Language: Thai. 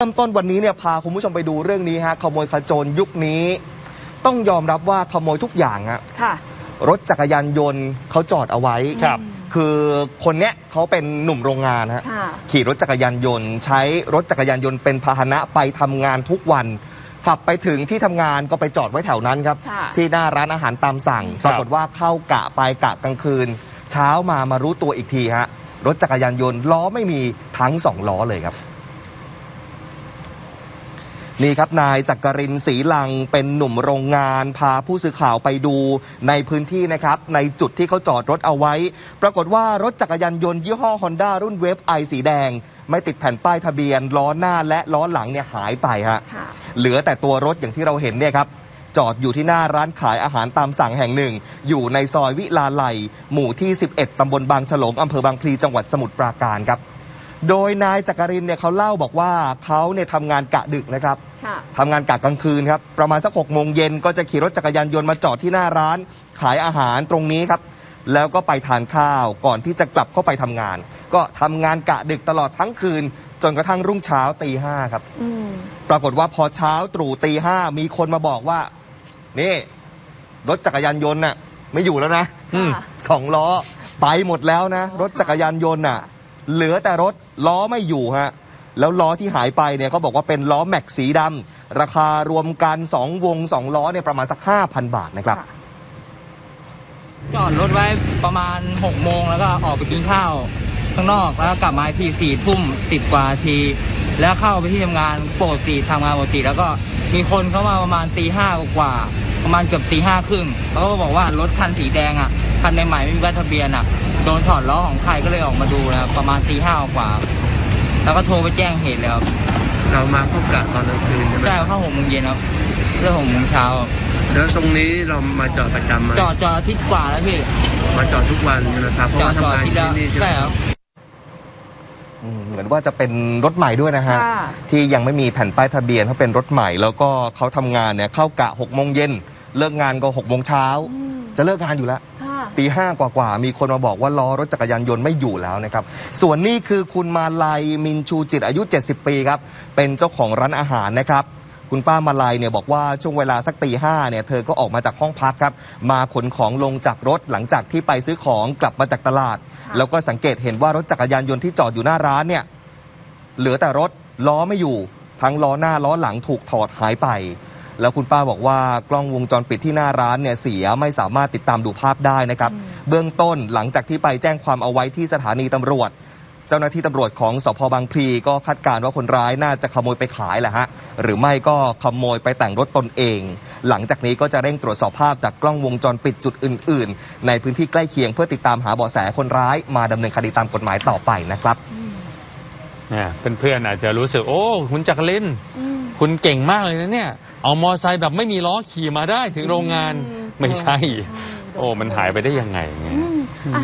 เริ่มต้นวันนี้เนี่ยพาคุณผู้ชมไปดูเรื่องนี้ฮะขโมยขโจรยุคนี้ ต้องยอมรับว่าขโมยทุกอย่างฮะค่ะ รถจักรยานยนต์เขาจอดเอาไว้ครับ คือคนเนี้ยเขาเป็นหนุ่มโรงงานฮะค่ะ ขี่รถจักรยานยนต์ ใช้รถจักรยานยนต์เป็นพาหนะไปทำงานทุกวัน ขับไปถึงที่ทำงานก็ไปจอดไว้แถวนั้นครับ ค่ะ ที่หน้าร้านอาหารตามสั่งคปรับ รากฏว่าเข้ากะไปกะกลางคืน เช้ามามารู้ตัวอีกทีฮะรถจักรยานยนต์ล้อไม่มีทั้งสองล้อเลยครับ นี่ครับนายจักรินทร์ศรีลังเป็นหนุ่มโรงงาน พาผู้สื่อข่าวไปดูในพื้นที่นะครับ ในจุดที่เขาจอดรถเอาไว้ ปรากฏว่ารถจักรยานยนต์ยี่ห้อ Honda รุ่นเวฟไอสีแดง ไม่ติดแผ่นป้ายทะเบียน ล้อหน้าและล้อหลังเนี่ยหายไปฮะค่ะเหลือแต่ตัวรถอย่างที่เราเห็นเนี่ยครับจอดอยู่ที่หน้าร้านขายอาหารตามสั่งแห่งหนึ่ง อยู่ในซอยวิลาไลหมู่ที่ 11 ตำบลบางฉลงอำเภอบางพลีจังหวัดสมุทรปราการครับ โดยนายจักรินเนี่ยเขาเล่าบอกว่าเขาเนี่ยทำงานกะดึกนะครับค่ะ ทำงานกะกลางคืนครับ ประมาณสักหกโมงเย็นก็จะขี่รถจักรยานยนต์มาจอดที่หน้าร้าน ขายอาหารตรงนี้ครับ แล้วก็ไปทานข้าวก่อนที่จะกลับเข้าไปทำงาน ก็ทำงานกะดึกตลอดทั้งคืน จนกระทั่งรุ่งเช้าตีห้าครับอืมปรากฏว่าพอเช้าตรู่ตีห้ามีคนมาบอกว่า นี่ รถจักรยานยนต์น่ะ ไม่อยู่แล้วนะอืมค่ะสองล้อไปหมดแล้วนะ รถจักรยานยนต์น่ะ เหลือแต่รถล้อไม่อยู่ฮะ แล้วล้อที่หายไปเนี่ยเขาบอกว่าเป็นล้อแม็กสีดำราคารวมกัน 2 วง 2 ล้อเนี่ยประมาณสัก 5,000 บาทนะครับ จอดรถไว้ประมาณ6กโมงแล้วก็ออกไปกินข้าวข้างนอกแล้วกลับมาทีสี่ทุ่มสิบกว่าที แล้วเข้าไปที่ทำงานปกติทำงานปกติแล้วก็มีคนเข้ามาประมาณตีห้ากว่าประมาณเกือบตีห้าครึ่งเขาก็บอกว่ารถคันสีแดงอะคันในหม่ไม่มีใบทะเบียนอะโดนถอดล้อของใครก็เลยออกมาดูนะประมาณตีห้ากว่า แล้วก็โทรไปแจ้งเหตุแล้วเรามาพบกะตอนกลางคืนใช่ไหมใช่เข้าหกโมงเย็นครับเรื่องหกโมงเช้าแล้วตรงนี้เรามาจอดประจำไหมจอดจอดอาทิตย์กว่าแล้วพี่ มาจอดทุกวันนะครับเพราะจอดว่าจอทำดงานที่ที่ละนี่ใช่ไหม ใช่ครับ อืมเหมือนว่าจะเป็นรถใหม่ด้วยนะฮะ ค่ะที่ยังไม่มีแผ่นป้ายทะเบียนเขาเป็นรถใหม่ แล้วก็เขาทำงานเนี่ยเข้ากะ6โมงเย็นเลิกงานก็6โมงเช้าอืมจะเลิกงานอยู่แล้ว ค่ะ ตีห้ากว่าๆมีคนมาบอกว่าล้อรถจักรยานยนต์ไม่อยู่แล้วนะครับ ส่วนนี้คือคุณมาลัยมินชูจิตอายุ 70 ปีครับ เป็นเจ้าของร้านอาหารนะครับ คุณป้ามาลัยเนี่ยบอกว่าช่วงเวลาสักตีห้าเนี่ยเธอก็ออกมาจากห้องพักครับ มาขนของลงจากรถหลังจากที่ไปซื้อของกลับมาจากตลาดค่ะแล้วก็สังเกตเห็นว่ารถจักรยานยนต์ที่จอดอยู่หน้าร้านเนี่ยเหลือแต่รถล้อไม่อยู่ ทั้งล้อหน้าล้อหลังถูกถอดหายไป แล้วคุณป้าบอกว่ากล้องวงจรปิดที่หน้าร้านเนี่ยเสียไม่สามารถติดตามดูภาพได้นะครับ เบื้องต้นหลังจากที่ไปแจ้งความเอาไว้ที่สถานีตำรวจ เจ้าหน้าที่ตำรวจของสพบางพลีก็คาดการณ์ว่าคนร้ายน่าจะขโมยไปขายแหละฮะหรือไม่ก็ขโมยไปแต่งรถตนเอง หลังจากนี้ก็จะเร่งตรวจสอบภาพจากกล้องวงจรปิดจุดอื่น ๆ ในพื้นที่ใกล้เคียงเพื่อติดตามหาเบาะแสคนร้ายมาดำเนินคดีตามกฎหมายต่อไปนะครับ เนี่ยเพื่อนๆอาจจะรู้สึก โอ้ คุณจักริน อืม คุณเก่งมากเลยนะเนี่ย เอามอไซค์แบบไม่มีล้อขี่มาได้ถึงโรงงานอืมไม่ใช่ใช่ โอ้มันหายไปได้ยังไงเนี่ย อืมอะ